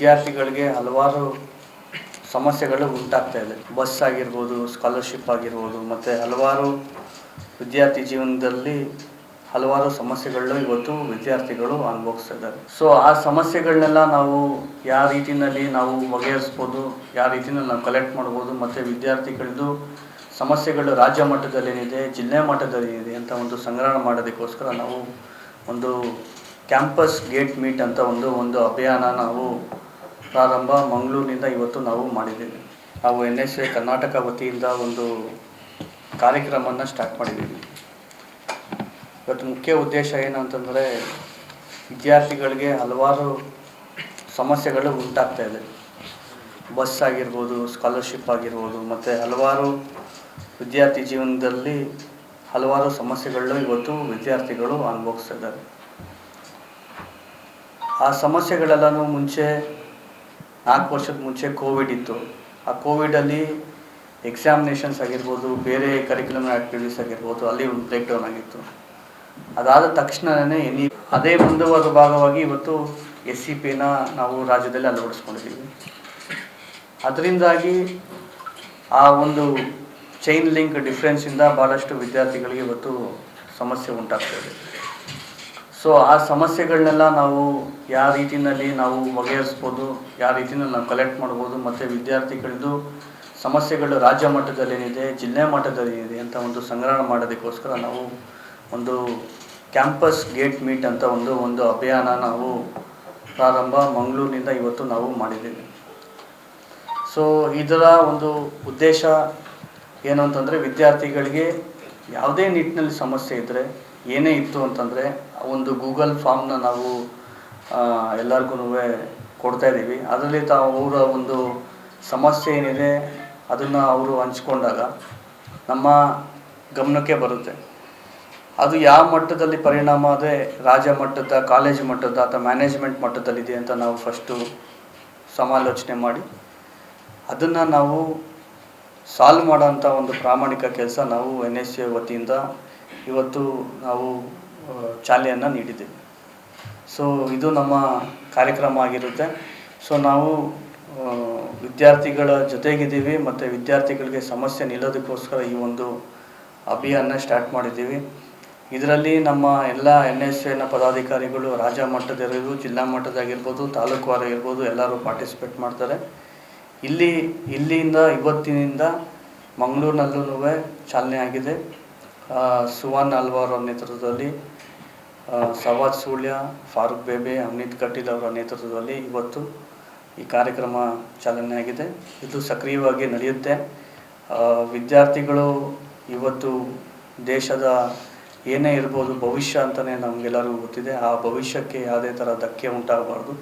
ವಿದ್ಯಾರ್ಥಿಗಳಿಗೆ ಹಲವಾರು ಸಮಸ್ಯೆಗಳು ಉಂಟಾಗ್ತಾ ಇದೆ. ಬಸ್ ಆಗಿರ್ಬೋದು ಸ್ಕಾಲರ್ಶಿಪ್ ಆಗಿರ್ಬೋದು, ಮತ್ತು ಹಲವಾರು ವಿದ್ಯಾರ್ಥಿ ಜೀವನದಲ್ಲಿ ಹಲವಾರು ಸಮಸ್ಯೆಗಳನ್ನು ಇವತ್ತು ವಿದ್ಯಾರ್ಥಿಗಳು ಅನುಭವಿಸ್ತಾ ಇದ್ದಾರೆ. ಸೊ ಆ ಸಮಸ್ಯೆಗಳನ್ನೆಲ್ಲ ನಾವು ಯಾವ ರೀತಿಯಲ್ಲಿ ನಾವು ಬಗೆಹರಿಸ್ಬೋದು, ಯಾವ ರೀತಿಯಲ್ಲಿ ನಾವು ಕಲೆಕ್ಟ್ ಮಾಡ್ಬೋದು, ಮತ್ತು ವಿದ್ಯಾರ್ಥಿಗಳದ್ದು ಸಮಸ್ಯೆಗಳು ರಾಜ್ಯ ಮಟ್ಟದಲ್ಲಿ ಏನಿದೆ ಜಿಲ್ಲೆ ಮಟ್ಟದಲ್ಲಿ ಏನಿದೆ ಅಂತ ಒಂದು ಸಂಗ್ರಹಣ ಮಾಡೋದಕ್ಕೋಸ್ಕರ ನಾವು ಒಂದು ಕ್ಯಾಂಪಸ್ ಗೇಟ್ ಮೀಟ್ ಅಂತ ಒಂದು ಒಂದು ಅಭಿಯಾನ ನಾವು ಪ್ರಾರಂಭ ಮಂಗಳೂರಿನಿಂದ ಇವತ್ತು ನಾವು ಮಾಡಿದ್ದೀವಿ. ನಾವು ಎನ್ ಎಸ್ ಎ ಕರ್ನಾಟಕ ವತಿಯಿಂದ ಒಂದು ಕಾರ್ಯಕ್ರಮವನ್ನು ಸ್ಟಾರ್ಟ್ ಮಾಡಿದ್ದೀವಿ. ಇವತ್ತು ಮುಖ್ಯ ಉದ್ದೇಶ ಏನಂತಂದರೆ ವಿದ್ಯಾರ್ಥಿಗಳಿಗೆ ಹಲವಾರು ಸಮಸ್ಯೆಗಳು ಉಂಟಾಗ್ತಾ ಇದೆ. ಬಸ್ ಆಗಿರ್ಬೋದು ಸ್ಕಾಲರ್ಶಿಪ್ ಆಗಿರ್ಬೋದು, ಮತ್ತು ಹಲವಾರು ವಿದ್ಯಾರ್ಥಿ ಜೀವನದಲ್ಲಿ ಹಲವಾರು ಸಮಸ್ಯೆಗಳು ಇವತ್ತು ವಿದ್ಯಾರ್ಥಿಗಳು ಅನುಭವಿಸ್ತಿದ್ದಾರೆ ಆ ಸಮಸ್ಯೆಗಳೆಲ್ಲನೂ ಮುಂಚೆ ನಾಲ್ಕು ವರ್ಷದ ಮುಂಚೆ ಕೋವಿಡ್ ಇತ್ತು. ಆ ಕೋವಿಡಲ್ಲಿ ಎಕ್ಸಾಮಿನೇಷನ್ಸ್ ಆಗಿರ್ಬೋದು, ಬೇರೆ ಕರಿಕ್ಯುಲಮ್ ಆ್ಯಕ್ಟಿವಿಟೀಸ್ ಆಗಿರ್ಬೋದು, ಅಲ್ಲಿ ಒಂದು ಬ್ರೇಕ್ ಡೌನ್ ಆಗಿತ್ತು. ಅದಾದ ತಕ್ಷಣವೇ ಎನಿ ಅದೇ ಮುಂದುವರೆದ ಭಾಗವಾಗಿ ಇವತ್ತು ಎಸ್ ಸಿ ಪಿನ ನಾವು ರಾಜ್ಯದಲ್ಲಿ ಅಳವಡಿಸ್ಕೊಂಡಿದ್ದೀವಿ. ಅದರಿಂದಾಗಿ ಆ ಒಂದು ಚೈನ್ ಲಿಂಕ್ ಡಿಫ್ರೆನ್ಸಿಂದ ಭಾಳಷ್ಟು ವಿದ್ಯಾರ್ಥಿಗಳಿಗೆ ಇವತ್ತು ಸಮಸ್ಯೆ ಉಂಟಾಗ್ತಾ ಸೊ ಆ ಸಮಸ್ಯೆಗಳನ್ನೆಲ್ಲ ನಾವು ಯಾವ ರೀತಿಯಲ್ಲಿ ನಾವು ಬಗೆಹರಿಸ್ಬೋದು, ಯಾವ ರೀತಿಯಲ್ಲಿ ನಾವು ಕಲೆಕ್ಟ್ ಮಾಡ್ಬೋದು, ಮತ್ತು ವಿದ್ಯಾರ್ಥಿಗಳದ್ದು ಸಮಸ್ಯೆಗಳು ರಾಜ್ಯ ಮಟ್ಟದಲ್ಲಿ ಏನಿದೆ ಜಿಲ್ಲೆ ಮಟ್ಟದಲ್ಲಿ ಏನಿದೆ ಅಂತ ಒಂದು ಸಂಗ್ರಹಣ ಮಾಡೋದಕ್ಕೋಸ್ಕರ ನಾವು ಒಂದು ಕ್ಯಾಂಪಸ್ ಗೇಟ್ ಮೀಟ್ ಅಂತ ಒಂದು ಒಂದು ಅಭಿಯಾನ ನಾವು ಪ್ರಾರಂಭ ಮಂಗಳೂರಿನಿಂದ ಇವತ್ತು ನಾವು ಮಾಡಿದ್ದೇವೆ. ಸೊ ಇದರ ಒಂದು ಉದ್ದೇಶ ಏನು ಅಂತಂದರೆ ವಿದ್ಯಾರ್ಥಿಗಳಿಗೆ ಯಾವುದೇ ನಿಟ್ಟಿನಲ್ಲಿ ಸಮಸ್ಯೆ ಇದ್ದರೆ ಏನೇ ಇತ್ತು ಅಂತಂದರೆ ಒಂದು ಗೂಗಲ್ ಫಾರ್ಮ್ನ ನಾವು ಎಲ್ಲರಿಗೂ ಕೊಡ್ತಾ ಇದ್ದೀವಿ. ಅದರಲ್ಲಿ ತಾವು ಅವರ ಒಂದು ಸಮಸ್ಯೆ ಏನಿದೆ, ಅದನ್ನು ಅವರು ಹಂಚ್ಕೊಂಡಾಗ ನಮ್ಮ ಗಮನಕ್ಕೆ ಬರುತ್ತೆ. ಅದು ಯಾವ ಮಟ್ಟದಲ್ಲಿ ಪರಿಣಾಮ ಅದೇ ರಾಜ್ಯ ಮಟ್ಟದ, ಕಾಲೇಜ್ ಮಟ್ಟದ ಅಥವಾ ಮ್ಯಾನೇಜ್ಮೆಂಟ್ ಮಟ್ಟದಲ್ಲಿದೆ ಅಂತ ನಾವು ಫಸ್ಟು ಸಮಾಲೋಚನೆ ಮಾಡಿ, ಅದನ್ನು ನಾವು ಸಾಲ್ವ್ ಮಾಡೋಂಥ ಒಂದು ಪ್ರಾಮಾಣಿಕ ಕೆಲಸ ನಾವು ಎನ್ ಎಸ್ ಎ ವತಿಯಿಂದ ಇವತ್ತು ನಾವು ಚಾಲನೆಯನ್ನು ನೀಡಿದ್ದೇವೆ ಸೊ ಇದು ನಮ್ಮ ಕಾರ್ಯಕ್ರಮ ಆಗಿರುತ್ತೆ. ಸೊ ನಾವು ವಿದ್ಯಾರ್ಥಿಗಳ ಜೊತೆಗಿದ್ದೀವಿ ಮತ್ತು ವಿದ್ಯಾರ್ಥಿಗಳಿಗೆ ಸಮಸ್ಯೆ ನಿಲ್ಲೋದಕ್ಕೋಸ್ಕರ ಈ ಒಂದು ಅಭಿಯಾನ ಸ್ಟಾರ್ಟ್ ಮಾಡಿದ್ದೀವಿ. ಇದರಲ್ಲಿ ನಮ್ಮ ಎಲ್ಲ ಎನ್ ಎಸ್ ಎನ ಪದಾಧಿಕಾರಿಗಳು ರಾಜ್ಯ ಮಟ್ಟದಿರ್ಬೋದು ಜಿಲ್ಲಾ ಮಟ್ಟದಾಗಿರ್ಬೋದು, ತಾಲೂಕು ಆಗಿರ್ಬೋದು ಎಲ್ಲರೂ ಪಾರ್ಟಿಸಿಪೇಟ್ ಮಾಡ್ತಾರೆ. ಇಲ್ಲಿ, ಇಲ್ಲಿಂದ, ಇವತ್ತಿನಿಂದ ಮಂಗಳೂರಿನಲ್ಲೂ ಚಾಲನೆ ಆಗಿದೆ. ಸುವರ್ಣ ಅಲ್ವಾರ್ ಅವರ ನೇತೃತ್ವದಲ್ಲಿ ಆ, ಸವಾದ್ ಸುಳ್ಯ ಫಾರೂಕ್ ಬೇಬೆ ಅಮಿತ್ ಕಟೀಲ್ ಅವರ ನೇತೃತ್ವದಲ್ಲಿ ಇವತ್ತು ಈ ಕಾರ್ಯಕ್ರಮ ಚಾಲನೆ ಆಗಿದೆ. ಇದು ಸಕ್ರಿಯವಾಗಿ ನಡೆಯುತ್ತೆ. ವಿದ್ಯಾರ್ಥಿಗಳು ಇವತ್ತು ದೇಶದ ಏನೇ ಇರ್ಬೋದು ಭವಿಷ್ಯ ಅಂತಲೇ ನಮಗೆಲ್ಲರಿಗೂ ಗೊತ್ತಿದೆ. ಆ ಭವಿಷ್ಯಕ್ಕೆ ಯಾವುದೇ ಥರ ಧಕ್ಕೆ ಉಂಟಾಗಬಾರ್ದು.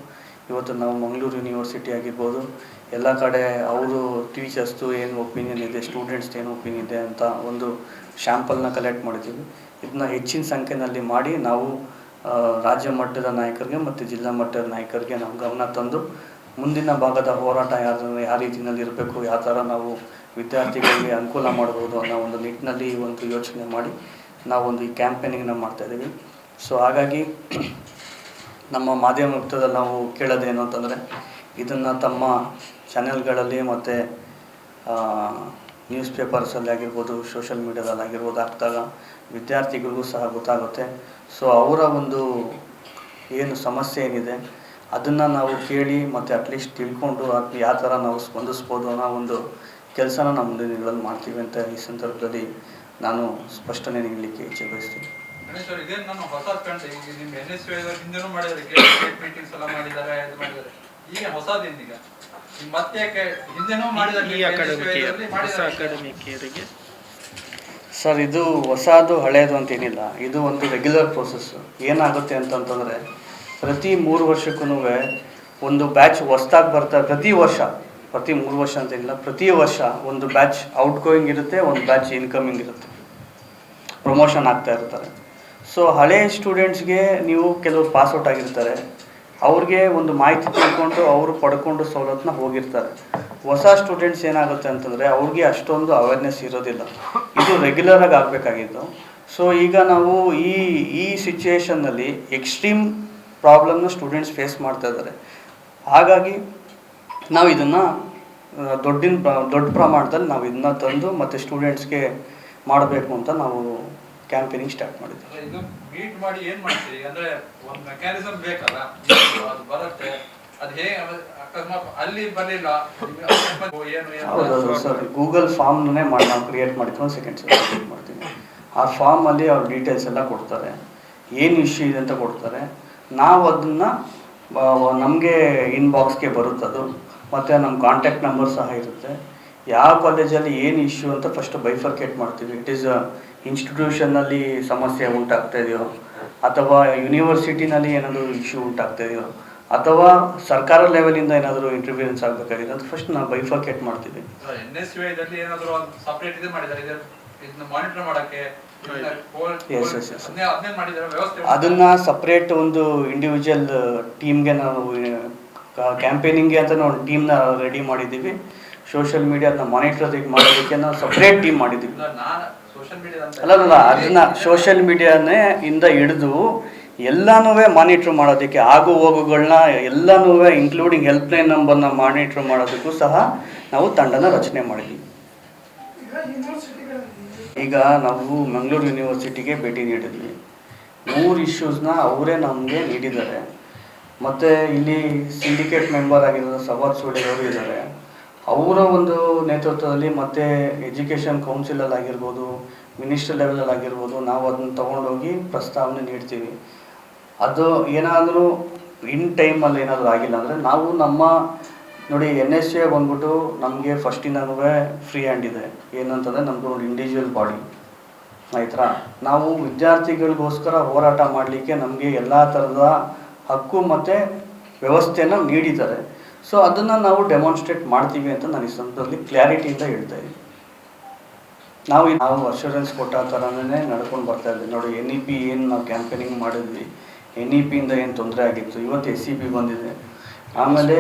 ಇವತ್ತು ನಾವು ಮಂಗಳೂರು ಯೂನಿವರ್ಸಿಟಿ ಆಗಿರ್ಬೋದು, ಎಲ್ಲ ಕಡೆ ಅವರು ಟೀಚರ್ಸ್ದು ಏನು ಒಪಿನಿಯನ್ ಇದೆ, ಸ್ಟೂಡೆಂಟ್ಸ್ದು ಏನು ಒಪಿನಿಯನ್ ಇದೆ ಅಂತ ಒಂದು ಶ್ಯಾಂಪಲ್ನ ಕಲೆಕ್ಟ್ ಮಾಡಿದ್ದೀವಿ. ಇದನ್ನ ಹೆಚ್ಚಿನ ಸಂಖ್ಯೆಯಲ್ಲಿ ಮಾಡಿ ನಾವು ರಾಜ್ಯ ಮಟ್ಟದ ನಾಯಕರಿಗೆ ಮತ್ತು ಜಿಲ್ಲಾ ಮಟ್ಟದ ನಾಯಕರಿಗೆ ನಾವು ಗಮನ ತಂದು, ಮುಂದಿನ ಭಾಗದ ಹೋರಾಟ ಯಾವ ಯಾವ ರೀತಿಯಲ್ಲಿ ಇರಬೇಕು, ಯಾವ ಥರ ನಾವು ವಿದ್ಯಾರ್ಥಿಗಳಿಗೆ ಅನುಕೂಲ ಮಾಡ್ಬೋದು ಅನ್ನೋ ಒಂದು ನಿಟ್ಟಿನಲ್ಲಿ ಒಂದು ಯೋಚನೆ ಮಾಡಿ ನಾವೊಂದು ಈ ಕ್ಯಾಂಪೇನಿಂಗ್ನ ಮಾಡ್ತಾಯಿದ್ದೀವಿ ಸೊ ಹಾಗಾಗಿ ನಮ್ಮ ಮಾಧ್ಯಮ ನಾವು ಕೇಳೋದೇನು ಅಂತಂದರೆ, ಇದನ್ನು ತಮ್ಮ ಚಾನೆಲ್ಗಳಲ್ಲಿ ಮತ್ತು ನ್ಯೂಸ್ ಪೇಪರ್ಸಲ್ಲಿ ಆಗಿರ್ಬೋದು ಸೋಷಲ್ ಮೀಡ್ಯಾದಲ್ಲಿ ಆಗಿರ್ಬೋದು ಹಾಕಿದಾಗ ವಿದ್ಯಾರ್ಥಿಗಳಿಗೂ ಸಹ ಗೊತ್ತಾಗುತ್ತೆ. ಸೊ ಅವರ ಒಂದು ಏನು ಸಮಸ್ಯೆ ಏನಿದೆ, ಅದನ್ನು ನಾವು ಕೇಳಿ ಮತ್ತು ಅಟ್ಲೀಸ್ಟ್ ತಿಳ್ಕೊಂಡು ಅದು ಯಾವ ಥರ ನಾವು ಸ್ಪಂದಿಸ್ಬೋದು ಅನ್ನೋ ಒಂದು ಕೆಲಸನ ನಮ್ಮ ಮುಂದಿನ ದಿನಗಳಲ್ಲಿ ಮಾಡ್ತೀವಿ ಅಂತ ಈ ಸಂದರ್ಭದಲ್ಲಿ ನಾನು ಸ್ಪಷ್ಟನೆ ನೀಡಲಿಕ್ಕೆ ಇಚ್ಛೆ ಬಯಸ್ತೀನಿ. ಗಣೇಶ್ ಅವ್ರೆ, ಇದೇನ್ ನಾನು ಹೊಸ ಕಂಡ ಈಗ ನಿಮ್ ಎನ್ ಎಸ್ ಹಿಂದೆನೂ ಮಾಡಿದ್ದಾರೆ ಮೀಟಿಂಗ್ಸ್ ಎಲ್ಲ ಮಾಡಿದ್ದಾರೆ ಇದು ಮಾಡಿದ್ದಾರೆ ಈಗ ಹೊಸದೇನೀಗ ಮತ್ತೆ ಯಾಕೆ ಹಿಂದೆನೂ ಮಾಡಿದ್ದಾರೆ ಈ ಅಕಾಡೆಮಿಕ್ ಹೊಸ ಮಾಡಿದ್ದಾರೆ ಅಕಾಡೆಮಿಕ್ ಸರ್ ಇದು ಹೊಸದು ಹಳೆಯದು ಅಂತ ಏನಿಲ್ಲ. ಇದು ಒಂದು ರೆಗ್ಯುಲರ್ ಪ್ರೋಸೆಸ್ ಏನಾಗುತ್ತೆ ಅಂತಂತಂದರೆ ಪ್ರತಿ ಮೂರು ವರ್ಷಕ್ಕೂ ಒಂದು ಬ್ಯಾಚ್ ಹೊಸ್ದಾಗಿ ಬರ್ತಾ ಪ್ರತಿ ವರ್ಷ ಪ್ರತಿ ಮೂರು ವರ್ಷ ಅಂತ ಏನಿಲ್ಲ ಪ್ರತಿ ವರ್ಷ ಒಂದು ಬ್ಯಾಚ್ ಔಟ್ ಗೋಯಿಂಗ್ ಇರುತ್ತೆ ಒಂದು ಬ್ಯಾಚ್ ಇನ್ಕಮಿಂಗ್ ಇರುತ್ತೆ. ಪ್ರಮೋಷನ್ ಆಗ್ತಾ ಇರ್ತಾರೆ. ಸೊ ಹಳೆ ಸ್ಟೂಡೆಂಟ್ಸ್ಗೆ ನೀವು ಕೆಲವರು ಪಾಸ್ಔಟ್ ಆಗಿರ್ತಾರೆ. ಅವ್ರಿಗೆ ಒಂದು ಮಾಹಿತಿ ತಿಳ್ಕೊಂಡು ಅವರು ಪಡ್ಕೊಂಡು ಸವಲತ್ತನ್ನ ಹೋಗಿರ್ತಾರೆ. ಹೊಸ ಸ್ಟೂಡೆಂಟ್ಸ್ ಏನಾಗುತ್ತೆ ಅಂತಂದರೆ ಅವ್ರಿಗೆ ಅಷ್ಟೊಂದು ಅವೇರ್ನೆಸ್ ಇರೋದಿಲ್ಲ. ಇದು ರೆಗ್ಯುಲರಾಗಿ ಆಗಬೇಕಾಗಿತ್ತು ಸೊ ಈಗ ನಾವು ಈ ಈ ಸಿಚುಯೇಷನ್ನಲ್ಲಿ ಎಕ್ಸ್ಟ್ರೀಮ್ ಪ್ರಾಬ್ಲಮ್ನ ಸ್ಟೂಡೆಂಟ್ಸ್ ಫೇಸ್ ಮಾಡ್ತಾ ಇದ್ದಾರೆ. ಹಾಗಾಗಿ ನಾವು ಇದನ್ನು ದೊಡ್ಡಿನ ದೊಡ್ಡ ಪ್ರಮಾಣದಲ್ಲಿ ನಾವು ಇದನ್ನ ತಂದು ಮತ್ತು ಸ್ಟೂಡೆಂಟ್ಸ್ಗೆ ಮಾಡಬೇಕು ಅಂತ ನಾವು ಕ್ಯಾಂಪೇನಿಂಗ್ ಸ್ಟಾರ್ಟ್ ಮಾಡಿದ್ವಿ ಇದು ಮೀಟ್ ಮಾಡಿ ಏನು ಮಾಡ್ತೀವಿ ಅಂದ್ರೆ ಒಂದು ಮೆಕ್ಯಾನಿಸಮ್ ಬೇಕಲ್ಲ? ಅದು ಬರುತ್ತೆ. ಅದು ಹೇಗೆ ಅಕಸ್ಮಾತ್ ಅಲ್ಲಿ ಬರಲಿಲ್ಲ. ಹೌದೌದು ಸರ್. ಗೂಗಲ್ ಫಾರ್ಮ್ನೇ ಮಾಡಿ ನಾವು ಕ್ರಿಯೇಟ್ ಒಂದು ಸೆಕೆಂಡ್ ಸರ್ ಕ್ರಿಯೇಟ್ ಮಾಡ್ತೀವಿ ಆ ಫಾರ್ಮಲ್ಲಿ ಅವ್ರ ಡೀಟೇಲ್ಸ್ ಎಲ್ಲ ಕೊಡ್ತಾರೆ. ಏನು ಇಶ್ಯೂ ಇದೆ ಅಂತ ಕೊಡ್ತಾರೆ. ನಾವು ಅದನ್ನು ನಮಗೆ ಇನ್ಬಾಕ್ಸ್ಗೆ ಬರುತ್ತದು ಮತ್ತು ನಮ್ಮ ಕಾಂಟ್ಯಾಕ್ಟ್ ನಂಬರ್ ಸಹ ಇರುತ್ತೆ. ಯಾವ ಕಾಲೇಜಲ್ಲಿ ಏನು ಇಶ್ಯೂ ಅಂತ ಫಸ್ಟ್ ಬೈಫರ್ಕೇಟ್ ಮಾಡ್ತೀವಿ. ಇಟ್ ಈಸ್ ಇನ್ಸ್ಟಿಟ್ಯೂಷನ್ನಲ್ಲಿ ಸಮಸ್ಯೆ ಉಂಟಾಗ್ತಾ ಇದೆಯೋ? ಅಥವಾ ಯೂನಿವರ್ಸಿಟಿನಲ್ಲಿ ಏನಾದರೂ ಇಶ್ಯೂ ಉಂಟಾಗ್ತಾ ಇದೆಯೋ ಅಥವಾ ಸರ್ಕಾರ ಲೆವೆಲಿಂದ ಏನಾದರೂ ಇಂಟರ್ಫಿಯರೆನ್ಸ್ ಆಗಬೇಕಾಗಿದೆ ಅಂತ ಫಸ್ಟ್ ನಾವು ಬೈಫರ್ಕೇಟ್ ಮಾಡ್ತೀವಿ ಅದನ್ನ ಸಪ್ರೇಟ್ ಒಂದು ಇಂಡಿವಿಜುವಲ್ ಟೀಮ್ಗೆ ನಾವು ಕ್ಯಾಂಪೇನಿಂಗ್ಗೆ ಅಂತ ನಾವು ಟೀಮ್ನ ರೆಡಿ ಮಾಡಿದ್ದೀವಿ. ಸೋಷಿಯಲ್ ಮೀಡಿಯಾನ ಮಾನಿಟರ್ ಮಾಡೋದಕ್ಕೆ ನಾವು ಸಪ್ರೇಟ್ ಟೀಮ್ ಮಾಡಿದ್ದೀವಿ. ಅಲ್ಲ ಅಲ್ಲ ಅದನ್ನ ಸೋಷಿಯಲ್ ಮೀಡಿಯಾನೇ ಇಂದ ಹಿಡಿದು ಎಲ್ಲಾನು ಮಾನಿಟ್ರ್ ಮಾಡೋದಕ್ಕೆ ಆಗು ಹೋಗುಗಳನ್ನ ಎಲ್ಲಾನು ಇನ್ಕ್ಲೂಡಿಂಗ್ ಹೆಲ್ಪ್ಲೈನ್ ನಂಬರ್ನ ಮಾನಿಟ್ರ್ ಮಾಡೋದಕ್ಕೂ ಸಹ ನಾವು ತಂಡನ ರಚನೆ ಮಾಡಿದ್ದೀವಿ. ಈಗ ಈಗ ನಾವು ಮಂಗಳೂರು ಯೂನಿವರ್ಸಿಟಿಗೆ ಭೇಟಿ ನೀಡಿದ್ವಿ. ಮೂರು ಇಶ್ಯೂಸ್ನ ಅವರೇ ನಮಗೆ ನೀಡಿದ್ದಾರೆ. ಮತ್ತು ಇಲ್ಲಿ ಸಿಂಡಿಕೇಟ್ ಮೆಂಬರ್ ಆಗಿರೋ ಸವಾದ್ ಅವರು ಇದ್ದಾರೆ. ಅವರ ಒಂದು ನೇತೃತ್ವದಲ್ಲಿ ಮತ್ತು ಎಜುಕೇಷನ್ ಕೌನ್ಸಿಲಲ್ಲಿ ಆಗಿರ್ಬೋದು ಮಿನಿಸ್ಟರ್ ಲೆವೆಲಲ್ಲಿ ಆಗಿರ್ಬೋದು, ನಾವು ಅದನ್ನು ತೊಗೊಂಡೋಗಿ ಪ್ರಸ್ತಾವನೆ ನೀಡ್ತೀವಿ. ಅದು ಏನಾದರೂ ಇನ್ ಟೈಮಲ್ಲಿ ಏನಾದರೂ ಆಗಿಲ್ಲ ಅಂದರೆ ನಾವು ನಮ್ಮ, ನೋಡಿ ಎನ್ ಎಸ್ ಎ ಬಂದ್ಬಿಟ್ಟು ನಮಗೆ ಫಸ್ಟಿನೂ ಫ್ರೀ ಹ್ಯಾಂಡ್ ಇದೆ. ಏನಂತಂದರೆ ನಮ್ಮದು ಒಂದು ಇಂಡಿವಿಜುವಲ್ ಬಾಡಿ ಆಯ್ತಾ? ನಾವು ವಿದ್ಯಾರ್ಥಿಗಳಿಗೋಸ್ಕರ ಹೋರಾಟ ಮಾಡಲಿಕ್ಕೆ ನಮಗೆ ಎಲ್ಲ ಥರದ ಹಕ್ಕು ಮತ್ತು ವ್ಯವಸ್ಥೆಯನ್ನು ನೀಡಿದ್ದಾರೆ. ಸೊ ಅದನ್ನು ನಾವು ಡೆಮಾನ್ಸ್ಟ್ರೇಟ್ ಮಾಡ್ತೀವಿ ಅಂತ ನಾನು ಈ ಸಂದರ್ಭದಲ್ಲಿ ಕ್ಲಾರಿಟಿಯಿಂದ ಹೇಳ್ತಾ ಇದ್ದೀನಿ. ನಾವು ನಾವು ಅಶ್ಯೂರೆನ್ಸ್ ಕೊಟ್ಟ ಥರನೇ ನಡ್ಕೊಂಡು ಬರ್ತಾ ಇದ್ದೀವಿ ನೋಡಿ ಎನ್ ಇ ಪಿ ಏನು ನಾವು ಕ್ಯಾಂಪೇನಿಂಗ್ ಮಾಡಿದ್ವಿ ಎನ್ ಇ ಪಿಯಿಂದ ಏನು ತೊಂದರೆ ಆಗಿತ್ತು? ಇವತ್ತು ಎಸ್ ಸಿ ಪಿ ಬಂದಿದೆ. ಆಮೇಲೆ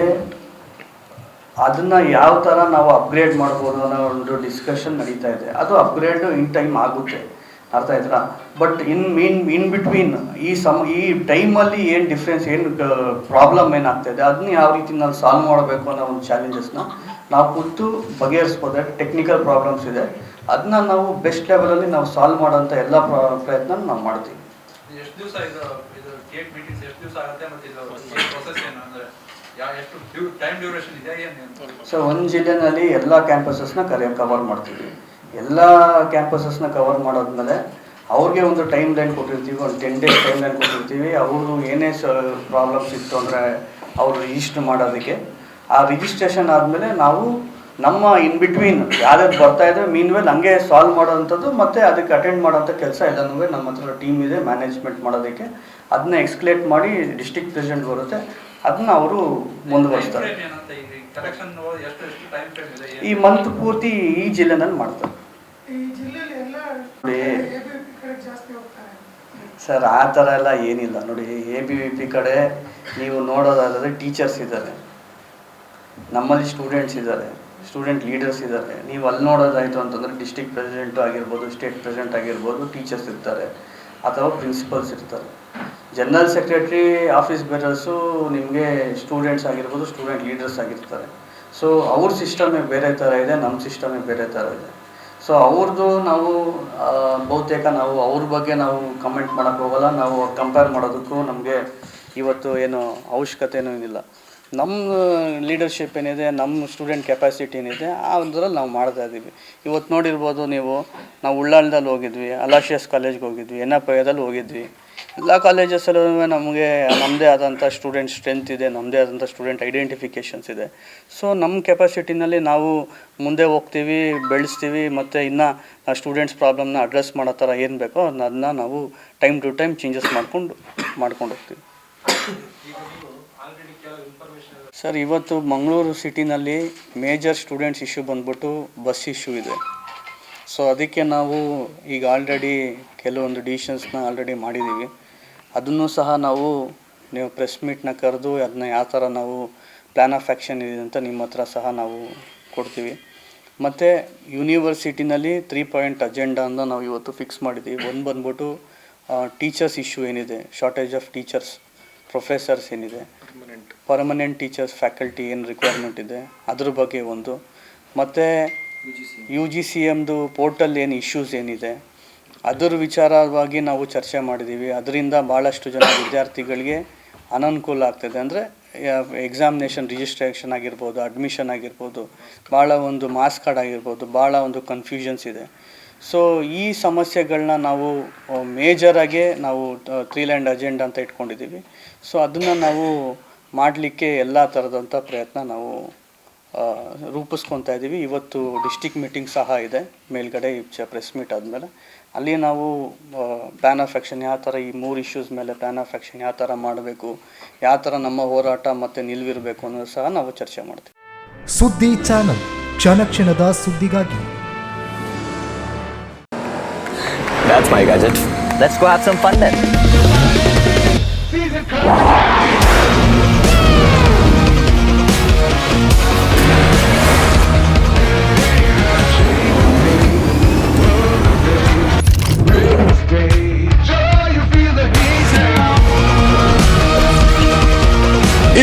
ಅದನ್ನು ಯಾವ ಥರ ನಾವು ಅಪ್ಗ್ರೇಡ್ ಮಾಡ್ಬೋದು ಅನ್ನೋ ಒಂದು ಡಿಸ್ಕಷನ್ ನಡೀತಾ ಇದೆ. ಅದು ಅಪ್ಗ್ರೇಡು ಇನ್ ಟೈಮ್ ಆಗುತ್ತೆ. ಅರ್ಥ ಆಯ್ತಾ but in mean in between ಈ ಸಮ ಈ ಟೈಮಲ್ಲಿ ಏನು ಡಿಫ್ರೆನ್ಸ್ ಏನು ಪ್ರಾಬ್ಲಮ್ ಏನಾಗ್ತಾ ಇದೆ ಅದನ್ನ ಯಾವ ರೀತಿ ನಾವು ಸಾಲ್ವ್ ಮಾಡಬೇಕು ಅನ್ನೋ ಒಂದು ಚಾಲೆಂಜಸ್ನ ನಾವು ಕೂತು ಬಗೆಹರಿಸ್ಬೋದೆ ಟೆಕ್ನಿಕಲ್ ಪ್ರಾಬ್ಲಮ್ಸ್ ಇದೆ. ಅದನ್ನ ನಾವು ಬೆಸ್ಟ್ ಲೆವೆಲಲ್ಲಿ ನಾವು ಸಾಲ್ವ್ ಮಾಡೋಂಥ ಎಲ್ಲ ಪ್ರ- ಪ್ರಯತ್ನ ನಾವು ಮಾಡ್ತೀವಿ. ಎಷ್ಟು ದಿವಸ ಇದು ಇದು ಮೀಟಿಂಗ್ಸ್ ಎಷ್ಟು ದಿವಸ ಆಗುತ್ತೆ ಮತ್ತೆ ಇದು ಪ್ರೊಸೆಸ್ ಏನು? ಅಂದ್ರೆ ಯಾ ಟೈಮ್ ಡ್ಯೂರೇಷನ್ ಇದೆ ಏನು? ಸೊ ಒಂದು ಜಿಲ್ಲೆನಲ್ಲಿ ಎಲ್ಲ ಕ್ಯಾಂಪಸಸ್ನ ಕರೆ ಕವರ್ ಮಾಡ್ತೀವಿ. ಎಲ್ಲ ಕ್ಯಾಂಪಸಸ್ನ ಕವರ್ ಮಾಡಾದ್ಮೇಲೆ ಅವ್ರಿಗೆ ಒಂದು ಟೈಮ್ ಲೈನ್ ಕೊಟ್ಟಿರ್ತೀವಿ ಒಂದು ಟೆನ್ ಡೇಸ್ ಟೈಮ್ ಲೈನ್ ಕೊಟ್ಟಿರ್ತೀವಿ. ಅವರು ಏನೇ ಸ ಪ್ರಾಬ್ಲಮ್ಸ್ ಇತ್ತು ಅಂದರೆ ಅವರು ರಿಜಿಸ್ಟರ್ ಮಾಡೋದಕ್ಕೆ. ಆ ರಿಜಿಸ್ಟ್ರೇಷನ್ ಆದಮೇಲೆ ನಾವು ನಮ್ಮ ಇನ್ ಬಿಟ್ವೀನ್ ಯಾರ್ಯಾರು ಬರ್ತಾ ಇದ್ರೆ ಮೀನ್ ವೇಲ್ ಹಂಗೆ ಸಾಲ್ವ್ ಮಾಡೋವಂಥದ್ದು ಮತ್ತು ಅದಕ್ಕೆ ಅಟೆಂಡ್ ಮಾಡೋಂಥ ಕೆಲಸ ಎಲ್ಲನೂ ನಮ್ಮ ಹತ್ರ ಟೀಮ್ ಇದೆ ಮ್ಯಾನೇಜ್ಮೆಂಟ್ ಮಾಡೋದಕ್ಕೆ. ಅದನ್ನ ಎಕ್ಸ್ಕ್ಲೇಟ್ ಮಾಡಿ ಡಿಸ್ಟಿಕ್ ಪ್ರೆಸಿಡೆಂಟ್ ಬರುತ್ತೆ. ಅದನ್ನ ಅವರು ಮುಂದುವರಿಸ್ತಾರೆ. ಈ ಮಂತ್ ಪೂರ್ತಿ ಈ ಜಿಲ್ಲೆನಲ್ಲಿ ಮಾಡ್ತಾರೆ. ಸರ್ ಆ ಥರ ಎಲ್ಲ ಏನಿಲ್ಲ. ನೋಡಿ ಎ ಬಿ ವಿ ಪಿ ಕಡೆ ನೀವು ನೋಡೋದಾದರೆ ಟೀಚರ್ಸ್ ಇದ್ದಾರೆ. ನಮ್ಮಲ್ಲಿ ಸ್ಟೂಡೆಂಟ್ಸ್ ಇದ್ದಾರೆ. ಸ್ಟೂಡೆಂಟ್ ಲೀಡರ್ಸ್ ಇದ್ದಾರೆ. ನೀವು ಅಲ್ಲಿ ನೋಡೋದಾಯಿತು ಅಂತಂದರೆ ಡಿಸ್ಟಿಕ್ ಪ್ರೆಸಿಡೆಂಟು ಆಗಿರ್ಬೋದು ಸ್ಟೇಟ್ ಪ್ರೆಸಿಡೆಂಟ್ ಆಗಿರ್ಬೋದು ಟೀಚರ್ಸ್ ಇರ್ತಾರೆ. ಅಥವಾ ಪ್ರಿನ್ಸಿಪಲ್ಸ್ ಇರ್ತಾರೆ. ಜನರಲ್ ಸೆಕ್ರೆಟ್ರಿ ಆಫೀಸ್ ಬೇರರ್ಸು ನಿಮಗೆ ಸ್ಟೂಡೆಂಟ್ಸ್ ಆಗಿರ್ಬೋದು ಸ್ಟೂಡೆಂಟ್ ಲೀಡರ್ಸ್ ಆಗಿರ್ತಾರೆ. ಸೊ ಅವ್ರ ಸಿಸ್ಟಮೇ ಬೇರೆ ಥರ ಇದೆ ನಮ್ಮ ಸಿಸ್ಟಮೇ ಬೇರೆ ಥರ ಇದೆ. ಸೊ ಅವ್ರದ್ದು ನಾವು ಬಹುತೇಕ ನಾವು ಅವ್ರ ಬಗ್ಗೆ ನಾವು ಕಮೆಂಟ್ ಮಾಡೋಕ್ಕೆ ಹೋಗಲ್ಲ. ನಾವು ಕಂಪೇರ್ ಮಾಡೋದಕ್ಕೂ ನಮಗೆ ಇವತ್ತು ಏನು ಅವಶ್ಯಕತೆನೂ ಏನಿಲ್ಲ. ನಮ್ಮ ಲೀಡರ್ಶಿಪ್ ಏನಿದೆ ನಮ್ಮ ಸ್ಟೂಡೆಂಟ್ ಕೆಪಾಸಿಟಿ ಏನಿದೆ, ಆ ಒಂದರಲ್ಲಿ ನಾವು ಮಾಡ್ತಾ ಇದ್ದೀವಿ. ಇವತ್ತು ನೋಡಿರ್ಬೋದು ನೀವು, ನಾವು ಉಳ್ಳಾಳದಲ್ಲಿ ಹೋಗಿದ್ವಿ, ಅಲಾಶಿಯಸ್ ಕಾಲೇಜ್ಗೆ ಹೋಗಿದ್ವಿ, ಎನ್ ಐದಲ್ಲಿ ಹೋಗಿದ್ವಿ. ಎಲ್ಲ ಕಾಲೇಜಸ್ಸಲ್ಲೂ ನಮಗೆ ನಮ್ಮದೇ ಆದಂಥ ಸ್ಟೂಡೆಂಟ್ ಸ್ಟ್ರೆಂತ್ ಇದೆ ನಮ್ಮದೇ ಆದಂಥ ಸ್ಟೂಡೆಂಟ್ ಐಡೆಂಟಿಫಿಕೇಷನ್ಸ್ ಇದೆ. ಸೊ ನಮ್ಮ ಕೆಪಾಸಿಟಿನಲ್ಲಿ ನಾವು ಮುಂದೆ ಹೋಗ್ತೀವಿ, ಬೆಳೆಸ್ತೀವಿ, ಮತ್ತು ಇನ್ನು ಸ್ಟೂಡೆಂಟ್ಸ್ ಪ್ರಾಬ್ಲಮ್ನ ಅಡ್ರೆಸ್ ಮಾಡೋ ಥರ ಏನು ಬೇಕೋ ಅದನ್ನ ನಾವು ಟೈಮ್ ಟು ಟೈಮ್ ಚೇಂಜಸ್ ಮಾಡ್ಕೊಂಡು ಮಾಡ್ಕೊಂಡು ಹೋಗ್ತೀವಿ. ಸರ್ ಇವತ್ತು ಮಂಗಳೂರು ಸಿಟಿನಲ್ಲಿ ಮೇಜರ್ ಸ್ಟೂಡೆಂಟ್ಸ್ ಇಶ್ಯೂ ಬಂದ್ಬಿಟ್ಟು ಬಸ್ ಇಶ್ಯೂ ಇದೆ. ಸೊ ಅದಕ್ಕೆ ನಾವು ಈಗ ಆಲ್ರೆಡಿ ಕೆಲವೊಂದು ಡಿಸಿಷನ್ಸ್ನ ಆಲ್ರೆಡಿ ಮಾಡಿದ್ದೀವಿ ಅದನ್ನು ಸಹ ನಾವು ನೀವು ಪ್ರೆಸ್ ಮೀಟ್ನ ಕರೆದು ಅದನ್ನ ಯಾವ ಥರ ನಾವು ಪ್ಲ್ಯಾನ್ ಆಫ್ ಆ್ಯಕ್ಷನ್ ಇದೆ ಅಂತ ನಿಮ್ಮ ಹತ್ರ ಸಹ ನಾವು ಕೊಡ್ತೀವಿ. ಮತ್ತು ಯೂನಿವರ್ಸಿಟಿನಲ್ಲಿ ತ್ರೀ ಪಾಯಿಂಟ್ ಅಜೆಂಡಾ ಅಂತ ನಾವು ಇವತ್ತು ಫಿಕ್ಸ್ ಮಾಡಿದ್ದೀವಿ. ಒಂದು ಬಂದ್ಬಿಟ್ಟು ಟೀಚರ್ಸ್ ಇಶ್ಯೂ ಏನಿದೆ ಶಾರ್ಟೇಜ್ ಆಫ್ ಟೀಚರ್ಸ್ ಪ್ರೊಫೆಸರ್ಸ್ ಏನಿದೆ ಪರ್ಮನೆಂಟ್ ಟೀಚರ್ಸ್ ಫ್ಯಾಕಲ್ಟಿ ಏನು ರಿಕ್ವೈರ್ಮೆಂಟ್ ಇದೆ ಅದ್ರ ಬಗ್ಗೆ ಒಂದು. ಮತ್ತು ಯು ಜಿ ಸಿ ಎಮ್ದು ಪೋರ್ಟಲ್ ಏನು ಇಶ್ಯೂಸ್ ಏನಿದೆ ಅದರ ವಿಚಾರವಾಗಿ ನಾವು ಚರ್ಚೆ ಮಾಡಿದ್ದೀವಿ. ಅದರಿಂದ ಭಾಳಷ್ಟು ಜನ ವಿದ್ಯಾರ್ಥಿಗಳಿಗೆ ಅನನುಕೂಲ ಆಗ್ತದೆ. ಅಂದರೆ ಎಕ್ಸಾಮಿನೇಷನ್ ರಿಜಿಸ್ಟ್ರೇಷನ್ ಆಗಿರ್ಬೋದು ಅಡ್ಮಿಷನ್ ಆಗಿರ್ಬೋದು ಭಾಳ ಒಂದು ಮಾರ್ಕ್ಸ್ ಕಾರ್ಡ್ ಆಗಿರ್ಬೋದು ಭಾಳ ಒಂದು ಕನ್ಫ್ಯೂಷನ್ಸ್ ಇದೆ. ಸೊ ಈ ಸಮಸ್ಯೆಗಳನ್ನ ನಾವು ಮೇಜರಾಗೆ ನಾವು ತ್ರೀ ಲ್ಯಾಂಡ್ ಅಜೆಂಡಾ ಅಂತ ಇಟ್ಕೊಂಡಿದ್ದೀವಿ. ಸೊ ಅದನ್ನು ನಾವು ಮಾಡಲಿಕ್ಕೆ ಎಲ್ಲ ಥರದಂಥ ಪ್ರಯತ್ನ ನಾವು ರೂಪಿಸ್ಕೊತಾ ಇದ್ದೀವಿ ಇವತ್ತು ಡಿಸ್ಟಿಕ್ ಮೀಟಿಂಗ್ ಸಹ ಇದೆ. ಮೇಲ್ಗಡೆ ಪ್ರೆಸ್ ಮೀಟ್ ಆದಮೇಲೆ. ಅಲ್ಲಿ ನಾವು ಪ್ಯಾನ್ ಆಫ್ ಆ್ಯಕ್ಷನ್ ಯಾವ ಥರ ಈ ಮೂರು ಇಶ್ಯೂಸ್ ಮೇಲೆ ಪ್ಯಾನ್ ಆಫ್ ಆ್ಯಕ್ಷನ್ ಯಾವ ಥರ ಮಾಡಬೇಕು ಯಾವ ಥರ ನಮ್ಮ ಹೋರಾಟ ಮತ್ತು ನಿಲ್ವಿರಬೇಕು ಅನ್ನೋದು ಸಹ ನಾವು ಚರ್ಚೆ ಮಾಡ್ತೀವಿ ಸುದ್ದಿ ಚಾನಲ್ ಕ್ಷಣ ಕ್ಷಣದ ಸುದ್ದಿಗಾಗಿ That's my gadget. Let's go have some fun then.